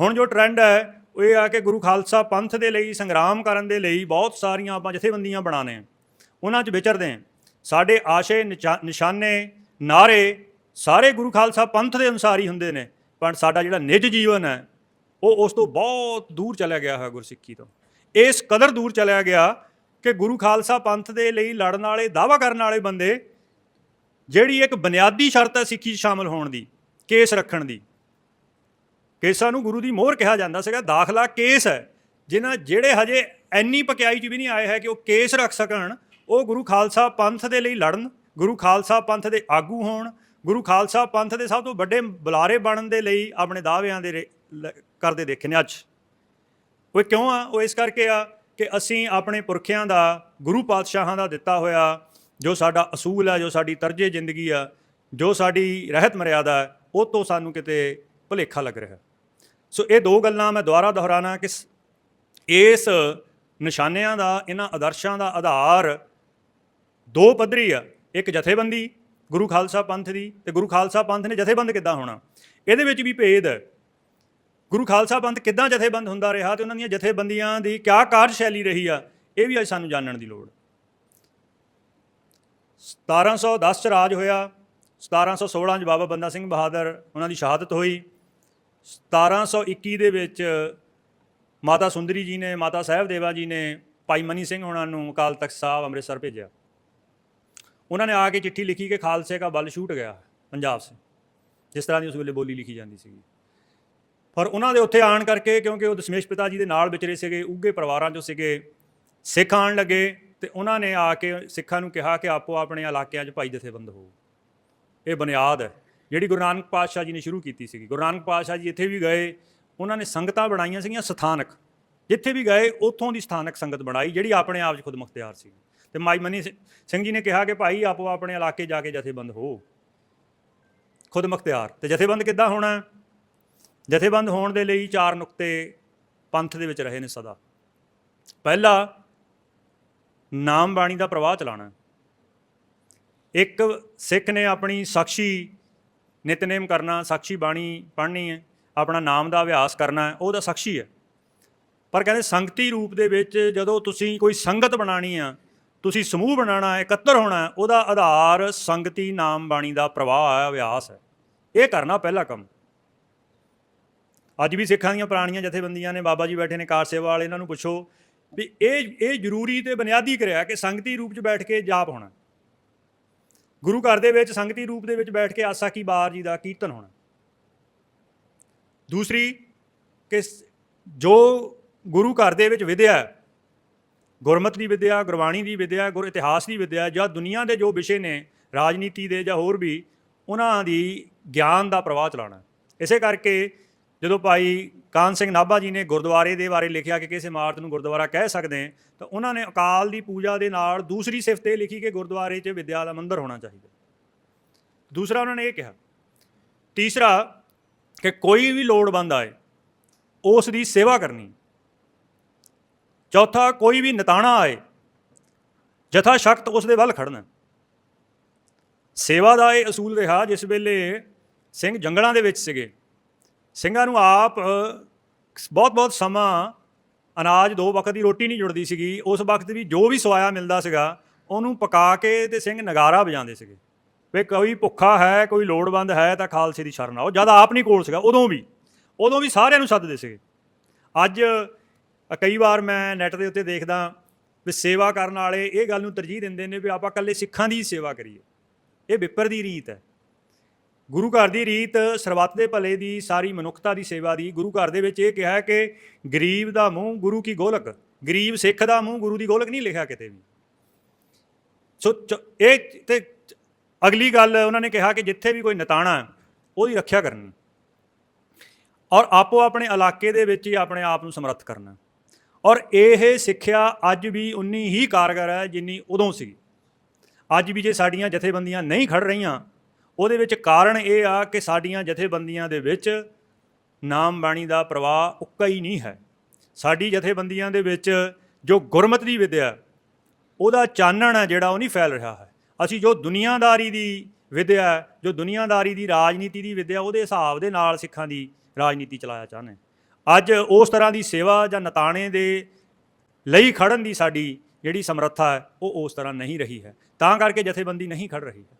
ਹੁਣ ਜੋ ਟ੍ਰੈਂਡ ਹੈ, ਉਹ ਇਹ ਆ ਕਿ ਗੁਰੂ ਖਾਲਸਾ ਪੰਥ ਦੇ ਲਈ, ਸੰਗਰਾਮ ਕਰਨ ਦੇ ਲਈ ਬਹੁਤ ਸਾਰੀਆਂ ਆਪਾਂ ਜਥੇਬੰਦੀਆਂ ਬਣਾਉਂਦੇ ਉਹਨਾਂ 'ਚ ਵਿਚਰਦੇ ਹਾਂ। ਸਾਡੇ ਆਸ਼ੇ ਨਿਚਾ- ਨਿਸ਼ਾਨੇ, ਨਾਰੇ ਸਾਰੇ ਗੁਰੂ ਖਾਲਸਾ ਪੰਥ ਦੇ ਅਨੁਸਾਰ ਹੀ ਹੁੰਦੇ ਨੇ। ਪਰ ਸਾਡਾ ਜਿਹੜਾ ਨਿੱਜ ਜੀਵਨ ਹੈ, ਉਹ ਉਸ ਤੋਂ ਬਹੁਤ ਦੂਰ ਚਲਾ ਗਿਆ ਹੈ ਗੁਰਸਿੱਖੀ ਤੋਂ। ਇਸ ਕਦਰ ਦੂਰ ਚਲਿਆ ਗਿਆ ਕਿ ਗੁਰੂ ਖਾਲਸਾ ਪੰਥ ਦੇ ਲਈ ਲੜਨ ਵਾਲੇ ਦਾਵਾ ਕਰਨ ਵਾਲੇ ਬੰਦੇ ਜਿਹੜੀ ਇੱਕ ਬੁਨਿਆਦੀ ਸ਼ਰਤ ਹੈ ਸਿੱਖੀ 'ਚ ਸ਼ਾਮਲ ਹੋਣ ਦੀ, ਕੇਸ ਰੱਖਣ ਦੀ। ਕੇਸਾਂ ਨੂੰ ਗੁਰੂ ਦੀ ਮੋਹਰ ਕਿਹਾ ਜਾਂਦਾ ਸੀਗਾ, ਦਾਖਲਾ ਕੇਸ ਹੈ, ਜਿਨ੍ਹਾਂ ਜਿਹੜੇ ਹਜੇ ਐਨੀ ਪਕਿਆਈ 'ਚ ਵੀ ਨਹੀਂ ਆਏ ਹੈ ਕਿ ਉਹ ਕੇਸ ਰੱਖ ਸਕਣ, ਉਹ ਗੁਰੂ ਖਾਲਸਾ ਪੰਥ ਦੇ ਲਈ ਲੜਨ, ਗੁਰੂ ਖਾਲਸਾ ਪੰਥ ਦੇ ਆਗੂ ਹੋਣ, ਗੁਰੂ ਖਾਲਸਾ ਪੰਥ ਦੇ ਸਭ ਤੋਂ ਵੱਡੇ ਬੁਲਾਰੇ ਬਣਨ ਦੇ ਲਈ ਆਪਣੇ ਦਾਅਵਿਆਂ ਦੇ ਕਰਦੇ ਦੇਖੇ ਨੇ ਅੱਜ। ਉਹ ਕਿਉਂ ਆ? ਉਹ ਇਸ ਕਰਕੇ ਆ ਕਿ ਅਸੀਂ ਆਪਣੇ ਪੁਰਖਿਆਂ ਦਾ, ਗੁਰੂ ਪਾਤਸ਼ਾਹਾਂ ਦਾ ਦਿੱਤਾ ਹੋਇਆ, ਜੋ ਸਾਡਾ ਅਸੂਲ ਆ, ਜੋ ਸਾਡੀ ਤਰਜੇ ਜ਼ਿੰਦਗੀ ਆ, ਜੋ ਸਾਡੀ ਰਹਿਤ ਮਰਿਆਦਾ, ਉਹ ਤੋਂ ਸਾਨੂੰ ਕਿਤੇ ਭੁਲੇਖਾ ਲੱਗ ਰਿਹਾ। ਸੋ ਇਹ ਦੋ ਗੱਲਾਂ ਮੈਂ ਦੁਬਾਰਾ ਦੁਹਰਾਣਾ ਕਿ ਇਸ ਨਿਸ਼ਾਨਿਆਂ ਦਾ, ਇਹਨਾਂ ਆਦਰਸ਼ਾਂ ਦਾ ਆਧਾਰ ਦੋ ਪੱਧਰੀ ਆ। ਇੱਕ ਜਥੇਬੰਦੀ, ਗੁਰੂ ਖਾਲਸਾ ਪੰਥ ਦੀ ਤੇ ਗੁਰੂ ਖਾਲਸਾ ਪੰਥ ਨੇ ਜਥੇਬੰਦ ਕਿੱਦਾਂ ਹੋਣਾ? ਇਹਦੇ ਵਿੱਚ ਵੀ ਭੇਦ ਹੈ। ਗੁਰੂ ਖਾਲਸਾ ਪੰਥ ਕਿੱਦਾਂ ਜਥੇਬੰਦ ਹੁੰਦਾ ਰਿਹਾ ਤੇ ਉਹਨਾਂ ਦੀਆਂ ਜਥੇਬੰਦੀਆਂ ਦੀ ਕਿਆ ਕਾਰਜਸ਼ੈਲੀ ਰਹੀ ਆ, ਇਹ ਵੀ ਅੱਜ ਸਾਨੂੰ ਜਾਣਨ ਦੀ ਲੋੜ। 1710 ਚ ਰਾਜ ਹੋਇਆ 1716 ਚ ਬਾਬਾ ਬੰਦਾ ਸਿੰਘ ਬਹਾਦਰ, ਉਹਨਾਂ ਦੀ ਸ਼ਹਾਦਤ ਹੋਈ। 1721 ਦੇ ਵਿੱਚ ਮਾਤਾ ਸੁੰਦਰੀ ਜੀ ਨੇ, ਮਾਤਾ ਸਾਹਿਬ ਦੇਵਾ ਜੀ ਨੇ ਭਾਈ ਮਨੀ ਸਿੰਘ ਉਹਨਾਂ ਨੂੰ ਅਕਾਲ ਤਖਤ ਸਾਹਿਬ ਅੰਮ੍ਰਿਤਸਰ ਭੇਜਿਆ। ਉਹਨਾਂ ਨੇ ਆ ਕੇ ਚਿੱਠੀ ਲਿਖੀ ਕਿ ਖਾਲਸੇ ਦਾ ਬਲ ਛੂਟ ਗਿਆ ਪੰਜਾਬ ਸੇ। ਜਿਸ ਤਰ੍ਹਾਂ ਦੀ ਉਸ ਵੇਲੇ ਬੋਲੀ ਲਿਖੀ ਜਾਂਦੀ ਸੀਗੀ। ਪਰ ਉਹਨਾਂ ਦੇ ਉੱਥੇ ਆਣ ਕਰਕੇ ਕਿਉਂਕਿ ਉਹ ਦਸ਼ਮੇਸ਼ ਪਿਤਾ ਜੀ ਦੇ ਨਾਲ ਵਿਚਰੇ ਸੀਗੇ ਉੱਗੇ ਪਰਿਵਾਰਾਂ ਚੋਂ ਸੀਗੇ, ਸਿੱਖ ਆਣ ਲੱਗੇ ਤੇ ਉਹਨਾਂ ਨੇ ਆ ਕੇ ਸਿੱਖਾਂ ਨੂੰ ਕਿਹਾ ਕਿ ਆਪੋ ਆਪਣੇ ਇਲਾਕਿਆਂ 'ਚ ਭਾਈ ਜਥੇਬੰਦ ਹੋਵੋ। ਇਹ ਬੁਨਿਆਦ ਹੈ। ਜਿਹੜੀ ਗੁਰੂ ਨਾਨਕ ਪਾਤਸ਼ਾਹ ਜੀ ਨੇ ਸ਼ੁਰੂ ਕੀਤੀ ਸੀਗੀ। ਗੁਰੂ ਨਾਨਕ ਪਾਤਸ਼ਾਹ ਜੀ ਇੱਥੇ ਵੀ ਗਏ, ਉਹਨਾਂ ਨੇ ਸੰਗਤਾਂ ਬਣਾਈਆਂ ਸੀਗੀਆਂ ਸਥਾਨਕ। ਜਿੱਥੇ ਵੀ ਗਏ, ਉੱਥੋਂ ਦੀ ਸਥਾਨਕ ਸੰਗਤ ਬਣਾਈ, ਜਿਹੜੀ ਆਪਣੇ ਆਪ 'ਚ ਖੁਦ ਮੁਖਤਿਆਰ ਸੀ। ਤੇ ਮਾਈ ਮਨੀ ਸਿੰਘ ਜੀ ਨੇ ਕਿਹਾ ਕਿ ਭਾਈ ਆਪੋ ਆਪਣੇ ਇਲਾਕੇ ਜਾ ਕੇ ਜਥੇਬੰਦ ਹੋ। ਖੁਦ ਮੁਖਤਿਆਰ। ਤੇ ਜਥੇਬੰਦ ਕਿੱਦਾਂ ਹੋਣਾ? ਜਥੇਬੰਦ ਹੋਣ ਦੇ ਲਈ ਚਾਰ ਨੁਕਤੇ ਪੰਥ ਦੇ ਵਿੱਚ ਰਹੇ ਨੇ ਸਦਾ। ਪਹਿਲਾ ਨਾਮ ਬਾਣੀ ਦਾ ਪ੍ਰਵਾਹ ਚਲਾਣਾ ਇੱਕ ਸਿੱਖ ਨੇ ਆਪਣੀ ਸਾਖੀ ਨਿਤਨੇਮ ਕਰਨਾ, ਸਾਖੀ ਬਾਣੀ ਪੜ੍ਹਨੀ ਹੈ, ਆਪਣਾ ਨਾਮ ਦਾ ਅਭਿਆਸ ਕਰਨਾ ਹੈ ਉਹਦਾ ਸਾਖੀ ਹੈ। ਪਰ ਕਹਿੰਦੇ ਸੰਗਤੀ ਰੂਪ ਦੇ ਵਿੱਚ ਜਦੋਂ ਤੁਸੀਂ ਕੋਈ ਸੰਗਤ ਬਣਾਣੀ ਆ, ਤੁਸੀਂ ਸਮੂਹ ਬਣਾਉਣਾ ਹੈ ਇਕੱਤਰ ਹੋਣਾ, ਉਹਦਾ ਆਧਾਰ ਸੰਗਤੀ, ਨਾਮ, ਬਾਣੀ ਦਾ ਪ੍ਰਵਾਹ ਹੈ, ਅਭਿਆਸ ਹੈ। ਇਹ ਕਰਨਾ ਪਹਿਲਾ ਕੰਮ। ਅੱਜ ਵੀ ਸਿੱਖਾਂ ਦੀਆਂ ਪੁਰਾਣੀਆਂ ਜਥੇਬੰਦੀਆਂ ਨੇ, ਬਾਬਾ ਜੀ ਬੈਠੇ ਨੇ, ਕਾਰ ਸੇਵਾ ਵਾਲੇ, ਇਹਨਾਂ ਨੂੰ ਪੁੱਛੋ ਵੀ ਇਹ ਇਹ ਜ਼ਰੂਰੀ ਤੇ ਬੁਨਿਆਦੀ ਕਰਿਆ ਕਿ ਸੰਗਤੀ ਰੂਪ 'ਚ ਬੈਠ ਕੇ ਜਾਪ ਹੋਣਾ। ਗੁਰੂ ਘਰ ਦੇ ਵਿੱਚ ਸੰਗਤੀ ਰੂਪ ਦੇ ਵਿੱਚ ਬੈਠ ਕੇ ਆਸਾ ਕੀ ਬਾਰ ਜੀ ਦਾ ਕੀਰਤਨ ਹੋਣਾ। ਦੂਸਰੀ, ਕਿ ਜੋ ਗੁਰੂ ਘਰ ਦੇ ਵਿੱਚ ਵਿਦਿਆ ਗੁਰਮਤ ਦੀ ਵਿਦਿਆ, ਗੁਰਬਾਣੀ ਦੀ ਵਿਦਿਆ, ਗੁਰ ਇਤਿਹਾਸ ਦੀ ਵਿਦਿਆ ਜਾਂ ਦੁਨੀਆ ਦੇ ਜੋ ਵਿਸ਼ੇ ਨੇ, ਰਾਜਨੀਤੀ ਦੇ ਜਾਂ ਹੋਰ ਵੀ, ਉਹਨਾਂ ਦੀ ਗਿਆਨ ਦਾ ਪ੍ਰਵਾਹ ਚਲਾਉਣਾ ਇਸੇ ਕਰਕੇ ਜਦੋਂ ਭਾਈ ਕਾਨ ਸਿੰਘ ਨਾਭਾ ਜੀ ਨੇ ਗੁਰਦੁਆਰੇ ਦੇ ਬਾਰੇ ਲਿਖਿਆ ਕਿ ਕਿਸ ਇਮਾਰਤ ਨੂੰ ਗੁਰਦੁਆਰਾ ਕਹਿ ਸਕਦੇ ਹਾਂ, ਤਾਂ ਉਹਨਾਂ ਨੇ ਅਕਾਲ ਦੀ ਪੂਜਾ ਦੇ ਨਾਲ ਦੂਸਰੀ ਸਿਫਤ ਇਹ ਲਿਖੀ ਕਿ ਗੁਰਦੁਆਰੇ 'ਚ ਵਿਦਿਆ ਦਾ ਮੰਦਿਰ ਹੋਣਾ ਚਾਹੀਦਾ। ਦੂਸਰਾ ਉਹਨਾਂ ਨੇ ਇਹ ਕਿਹਾ ਤੀਸਰਾ ਕਿ ਕੋਈ ਵੀ ਲੋੜਵੰਦ ਆਏ ਉਸ ਦੀ ਸੇਵਾ ਕਰਨੀ। ਚੌਥਾ ਕੋਈ ਵੀ ਨਤਾਣਾ ਆਏ ਜਥਾ ਸ਼ਕਤ ਉਸ ਦੇ ਵੱਲ ਖੜਨਾ। ਸੇਵਾ ਦਾ ਇਹ ਅਸੂਲ ਰਿਹਾ ਜਿਸ ਵੇਲੇ ਸਿੰਘ ਜੰਗਲਾਂ ਦੇ ਵਿੱਚ ਸੀਗੇ। ਸਿੰਘਾਂ ਨੂੰ ਆਪ ਬਹੁਤ ਬਹੁਤ ਸਮਾਂ ਅਨਾਜ ਦੋ ਵਕਤ ਦੀ ਰੋਟੀ ਨਹੀਂ ਜੁੜਦੀ ਸੀਗੀ। ਉਸ ਵਕਤ ਵੀ ਜੋ ਵੀ ਸਵਾਇਆ ਮਿਲਦਾ ਸੀਗਾ, ਉਹਨੂੰ ਪਕਾ ਕੇ ਤੇ ਸਿੰਘ ਨਗਾਰਾ ਵਜਾਉਂਦੇ ਸੀਗੇ। ਵੀ ਕੋਈ ਭੁੱਖਾ ਹੈ, ਕੋਈ ਲੋੜਵੰਦ ਹੈ ਤਾਂ ਖਾਲਸੇ ਦੀ ਸ਼ਰਨ ਆਓ। ਜਦ ਆਪ ਨਹੀਂ ਕੋਲ ਸੀਗਾ, ਉਦੋਂ ਵੀ ਉਦੋਂ ਵੀ ਸਾਰਿਆਂ ਨੂੰ ਸੱਦਦੇ ਸੀਗੇ। ਅੱਜ ਕਈ ਵਾਰ ਮੈਂ ਨੈਟ ਦੇ ਉੱਤੇ ਦੇਖਦਾ ਵੀ ਸੇਵਾ ਕਰਨ ਵਾਲੇ ਇਹ ਗੱਲ ਨੂੰ ਤਰਜੀਹ ਦਿੰਦੇ ਨੇ ਵੀ ਆਪਾਂ ਇਕੱਲੇ ਸਿੱਖਾਂ ਦੀ ਸੇਵਾ ਕਰੀਏ। ਇਹ ਵਿਪਰ ਦੀ ਰੀਤ ਹੈ। ਗੁਰੂ ਘਰ ਦੀ ਰੀਤ, ਸਰਬੱਤ ਦੇ ਭਲੇ ਦੀ, ਸਾਰੀ ਮਨੁੱਖਤਾ ਦੀ ਸੇਵਾ ਦੀ। ਗੁਰੂ ਘਰ ਦੇ ਵਿੱਚ ਇਹ ਕਿਹਾ ਹੈ ਕਿ ਗਰੀਬ ਦਾ ਮੂੰਹ ਗੁਰੂ ਕੀ ਗੋਲਕ? ਗਰੀਬ ਸਿੱਖ ਦਾ ਮੂੰਹ ਗੁਰੂ ਦੀ ਗੋਲਕ ਨਹੀਂ ਲਿਖਿਆ ਕਿਤੇ ਵੀ। ਸੋ ਚ- ਇਹ ਤੇ ਅਗਲੀ ਗੱਲ ਉਹਨਾਂ ਨੇ ਕਿਹਾ ਕਿ ਜਿੱਥੇ ਵੀ ਕੋਈ ਨਤਾਣਾ ਉਹਦੀ ਰੱਖਿਆ ਕਰਨੀ। ਔਰ ਆਪੋ ਆਪਣੇ ਇਲਾਕੇ ਦੇ ਵਿੱਚ ਹੀ ਆਪਣੇ ਆਪ ਨੂੰ ਸਮਰੱਥ ਕਰਨਾ। ਔਰ ਇਹ ਸਿੱਖਿਆ ਅੱਜ ਵੀ ਉਨੀ ਹੀ ਕਾਰਗਰ ਹੈ ਜਿੰਨੀ ਉਦੋਂ ਸੀ। ਅੱਜ ਵੀ ਜੇ ਸਾਡੀਆਂ ਜਥੇਬੰਦੀਆਂ ਨਹੀਂ ਖੜ ਰਹੀਆਂ ਉਹਦੇ ਵਿੱਚ ਕਾਰਨ ਇਹ ਆ ਕਿ ਸਾਡੀਆਂ ਜਥੇਬੰਦੀਆਂ ਦੇ ਵਿੱਚ ਨਾਮ ਬਾਣੀ ਦਾ ਪ੍ਰਵਾਹ ਉੱਕਾ ਹੀ ਨਹੀਂ ਹੈ। ਸਾਡੀ ਜਥੇਬੰਦੀਆਂ ਦੇ ਵਿੱਚ ਜੋ ਗੁਰਮਤਿ ਦੀ ਵਿਦਿਆ, ਉਹਦਾ ਚਾਨਣ ਹੈ ਜਿਹੜਾ ਉਹ ਨਹੀਂ ਫੈਲ ਰਿਹਾ ਹੈ। ਅਸੀਂ ਜੋ ਦੁਨੀਆਦਾਰੀ ਦੀ ਵਿਦਿਆ, ਜੋ ਦੁਨੀਆਦਾਰੀ ਦੀ ਰਾਜਨੀਤੀ ਦੀ ਵਿਦਿਆ, ਉਹਦੇ ਹਿਸਾਬ ਦੇ ਨਾਲ ਸਿੱਖਾਂ ਦੀ ਰਾਜਨੀਤੀ ਚਲਾਇਆ ਚਾਹੁੰਦੇ ਅੱਜ ਉਸ ਤਰ੍ਹਾਂ ਦੀ ਸੇਵਾ ਜਾਂ ਨਤਾਣੇ ਦੇ ਲਈ ਖੜਨ ਦੀ ਸਾਡੀ ਜਿਹੜੀ ਸਮਰੱਥਾ ਹੈ, ਉਹ ਉਸ ਤਰ੍ਹਾਂ ਨਹੀਂ ਰਹੀ ਹੈ। ਤਾਂ ਕਰਕੇ ਜਥੇਬੰਦੀ ਨਹੀਂ ਖੜ ਰਹੀ ਹੈ।